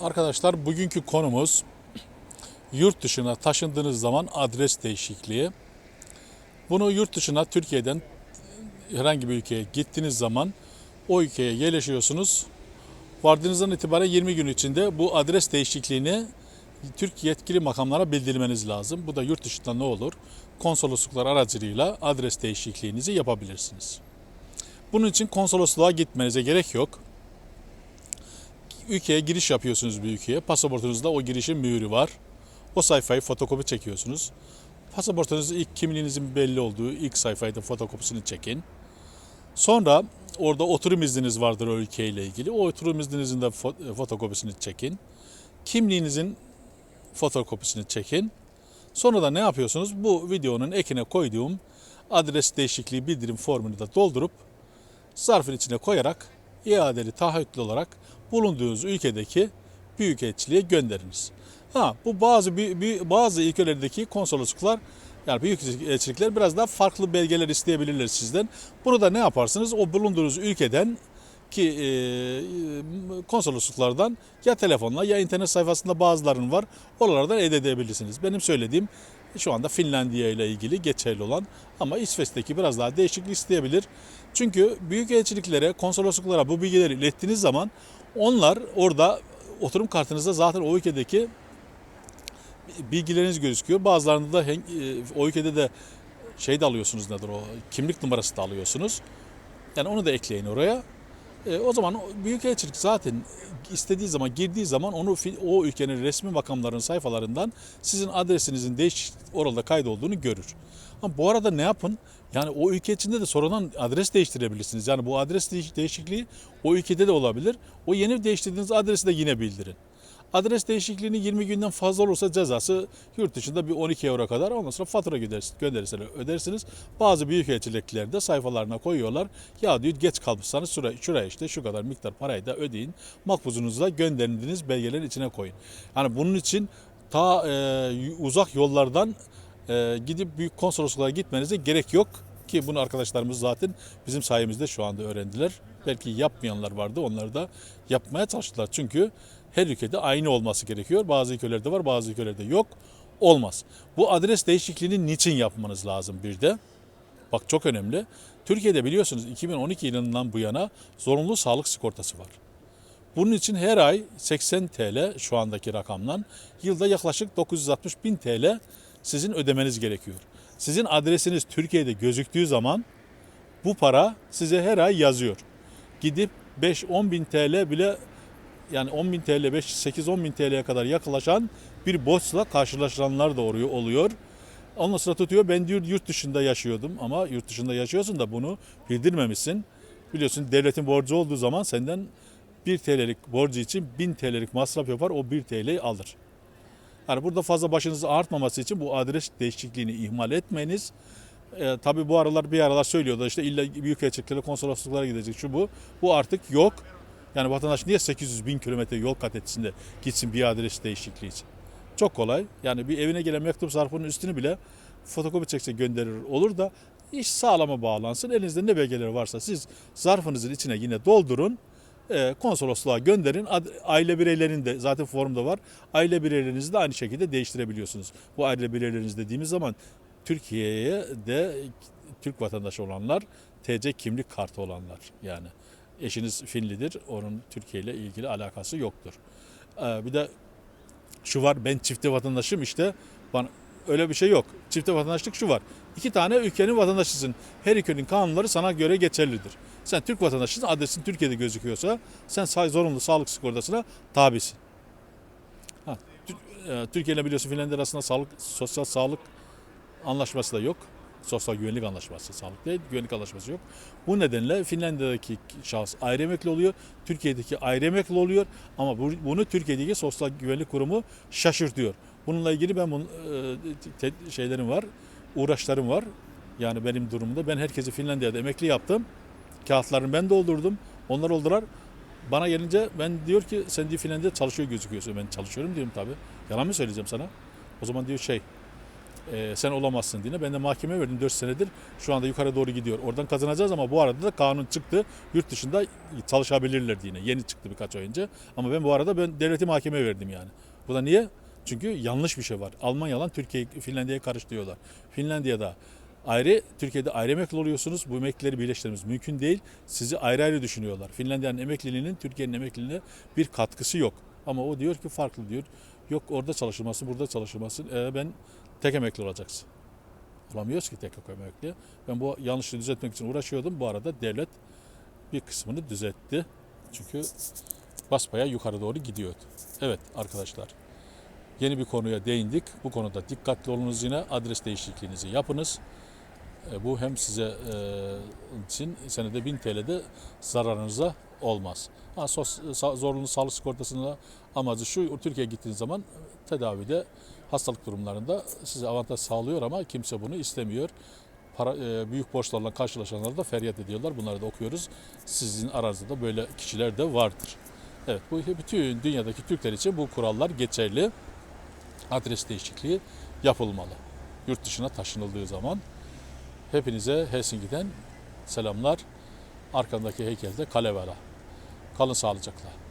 Arkadaşlar bugünkü konumuz yurt dışına taşındığınız zaman adres değişikliği. Bunu yurt dışına Türkiye'den herhangi bir ülkeye gittiğiniz zaman o ülkeye yerleşiyorsunuz. Vardığınızdan itibaren 20 gün içinde bu adres değişikliğini Türk yetkili makamlara bildirmeniz lazım. Bu da yurt dışında ne olur? Konsolosluklar aracılığıyla adres değişikliğinizi yapabilirsiniz. Bunun için konsolosluğa gitmenize gerek yok ülkeye giriş yapıyorsunuz bir ülkeye. Pasaportunuzda o girişin mühürü var. O sayfayı fotokopi çekiyorsunuz. Pasaportunuzda ilk kimliğinizin belli olduğu ilk sayfayı da fotokopisini çekin. Sonra orada oturum izniniz vardır o ülkeyle ilgili. O oturum izninizin de fo- fotokopisini çekin. Kimliğinizin fotokopisini çekin. Sonra da ne yapıyorsunuz? Bu videonun ekine koyduğum adres değişikliği bildirim formunu da doldurup zarfın içine koyarak iadeli taahhütlü olarak bulunduğunuz ülkedeki büyükelçiliğe gönderiniz. Ha bu bazı bazı ülkelerdeki konsolosluklar yani büyükelçilikler biraz daha farklı belgeler isteyebilirler sizden. Bunu da ne yaparsınız? O bulunduğunuz ülkeden ki e, konsolosluklardan ya telefonla ya internet sayfasında bazılarının var. Oralardan elde edebilirsiniz. Benim söylediğim şu anda Finlandiya ile ilgili geçerli olan ama İsveç'teki biraz daha değişiklik isteyebilir. Çünkü büyük elçiliklere, konsolosluklara bu bilgileri ilettiğiniz zaman onlar orada oturum kartınızda zaten o ülkedeki bilgileriniz gözüküyor. Bazılarında da e, o ülkede de şey de alıyorsunuz nedir o kimlik numarası da alıyorsunuz. Yani onu da ekleyin oraya. E, o zaman Büyükelçilik zaten istediği zaman girdiği zaman onu o ülkenin resmi makamlarının sayfalarından sizin adresinizin değiş orada kaydolduğunu görür. Ama bu arada ne yapın? Yani o ülke içinde de sonradan adres değiştirebilirsiniz. Yani bu adres değiş- değişikliği o ülkede de olabilir. O yeni değiştirdiğiniz adresi de yine bildirin. Adres değişikliğini 20 günden fazla olursa cezası yurt dışında bir 12 euro kadar ondan sonra fatura gönderirsiniz, ödersiniz. Bazı büyük elçilikler de sayfalarına koyuyorlar. Ya diyor geç kalmışsanız şuraya, şuraya işte şu kadar miktar parayı da ödeyin. Makbuzunuzda gönderdiğiniz belgelerin içine koyun. Yani bunun için ta e, uzak yollardan e, gidip büyük konsolosluklara gitmenize gerek yok ki bunu arkadaşlarımız zaten bizim sayemizde şu anda öğrendiler. Belki yapmayanlar vardı onları da yapmaya çalıştılar. Çünkü her ülkede aynı olması gerekiyor. Bazı ülkelerde var bazı ülkelerde yok. Olmaz. Bu adres değişikliğini niçin yapmanız lazım bir de? Bak çok önemli. Türkiye'de biliyorsunuz 2012 yılından bu yana zorunlu sağlık sigortası var. Bunun için her ay 80 TL şu andaki rakamdan yılda yaklaşık 960 bin TL sizin ödemeniz gerekiyor. Sizin adresiniz Türkiye'de gözüktüğü zaman bu para size her ay yazıyor. Gidip 5-10 bin TL bile yani 10 bin TL, 8-10 bin TL'ye kadar yaklaşan bir borçla karşılaşılanlar da oluyor. Ondan sonra tutuyor ben diyor yurt dışında yaşıyordum ama yurt dışında yaşıyorsun da bunu bildirmemişsin. Biliyorsun devletin borcu olduğu zaman senden 1 TL'lik borcu için 1000 TL'lik masraf yapar o 1 TL'yi alır. Yani burada fazla başınızı artmaması için bu adres değişikliğini ihmal etmeyiniz. Ee, tabii bu aralar bir aralar söylüyordu işte illa büyük elçiliklere konsolosluklara gidecek şu bu. Bu artık yok. Yani vatandaş niye 800 bin kilometre yol kat etsin de gitsin bir adres değişikliği için. Çok kolay. Yani bir evine gelen mektup zarfının üstünü bile fotokopi çekse gönderir olur da iş sağlama bağlansın. Elinizde ne belgeleri varsa siz zarfınızın içine yine doldurun. E, konsolosluğa gönderin. Aile bireylerinin de zaten formda var. Aile bireylerinizi de aynı şekilde değiştirebiliyorsunuz. Bu aile bireyleriniz dediğimiz zaman Türkiye'ye de Türk vatandaşı olanlar, TC kimlik kartı olanlar yani. Eşiniz Finlidir, onun Türkiye ile ilgili alakası yoktur. E, bir de şu var ben çifte vatandaşım işte bana öyle bir şey yok. Çifte vatandaşlık şu var. İki tane ülkenin vatandaşısın. Her ülkenin kanunları sana göre geçerlidir. Sen Türk vatandaşısın, adresin Türkiye'de gözüküyorsa sen zorunlu sağlık sigortasına tabisin. Ha, e, Türkiye ile biliyorsun Finlandiya arasında sağlık, sosyal sağlık anlaşması da yok. Sosyal güvenlik anlaşması, sağlık değil, güvenlik anlaşması yok. Bu nedenle Finlandiya'daki şahıs ayrı emekli oluyor, Türkiye'deki ayrı emekli oluyor ama bu- bunu Türkiye'deki Sosyal Güvenlik Kurumu şaşırtıyor. Bununla ilgili ben bunun e, şeylerim var, uğraşlarım var. Yani benim durumumda ben herkesi Finlandiya'da emekli yaptım. Kağıtlarını ben doldurdum. Onlar oldular. Bana gelince ben diyor ki sen diyor Finlandiya'da çalışıyor gözüküyorsun. Ben çalışıyorum diyorum tabii. Yalan mı söyleyeceğim sana? O zaman diyor şey e, sen olamazsın diye. Ben de mahkemeye verdim 4 senedir. Şu anda yukarı doğru gidiyor. Oradan kazanacağız ama bu arada da kanun çıktı. Yurt dışında çalışabilirler diye. Yeni çıktı birkaç ay önce. Ama ben bu arada ben devleti mahkemeye verdim yani. Bu da niye? Çünkü yanlış bir şey var. Almanya'dan Türkiye, Finlandiya'ya karıştırıyorlar. Finlandiya'da ayrı, Türkiye'de ayrı emekli oluyorsunuz. Bu emeklileri birleştirmemiz mümkün değil. Sizi ayrı ayrı düşünüyorlar. Finlandiya'nın emekliliğinin Türkiye'nin emekliliğine bir katkısı yok. Ama o diyor ki farklı diyor. Yok orada çalışılması, burada çalışılması. Ee, ben tek emekli olacaksın. Olamıyoruz ki tek emekli. Ben bu yanlışlığı düzeltmek için uğraşıyordum. Bu arada devlet bir kısmını düzeltti. Çünkü basbaya yukarı doğru gidiyordu. Evet arkadaşlar. Yeni bir konuya değindik. Bu konuda dikkatli olunuz yine. Adres değişikliğinizi yapınız. E, Bu hem size e, için senede 1000 TL'de zararınıza olmaz. Ha, sos, sa- zorunlu sağlık sigortasının amacı şu, Türkiye'ye gittiğiniz zaman tedavide hastalık durumlarında size avantaj sağlıyor ama kimse bunu istemiyor. Para, e, büyük borçlarla karşılaşanlar da feryat ediyorlar. Bunları da okuyoruz. Sizin aranızda da böyle kişiler de vardır. Evet, bu bütün dünyadaki Türkler için bu kurallar geçerli. Adres değişikliği yapılmalı. Yurt dışına taşınıldığı zaman hepinize Helsinki'den selamlar. Arkamdaki heykelde Kalevala. Kalın sağlıcakla.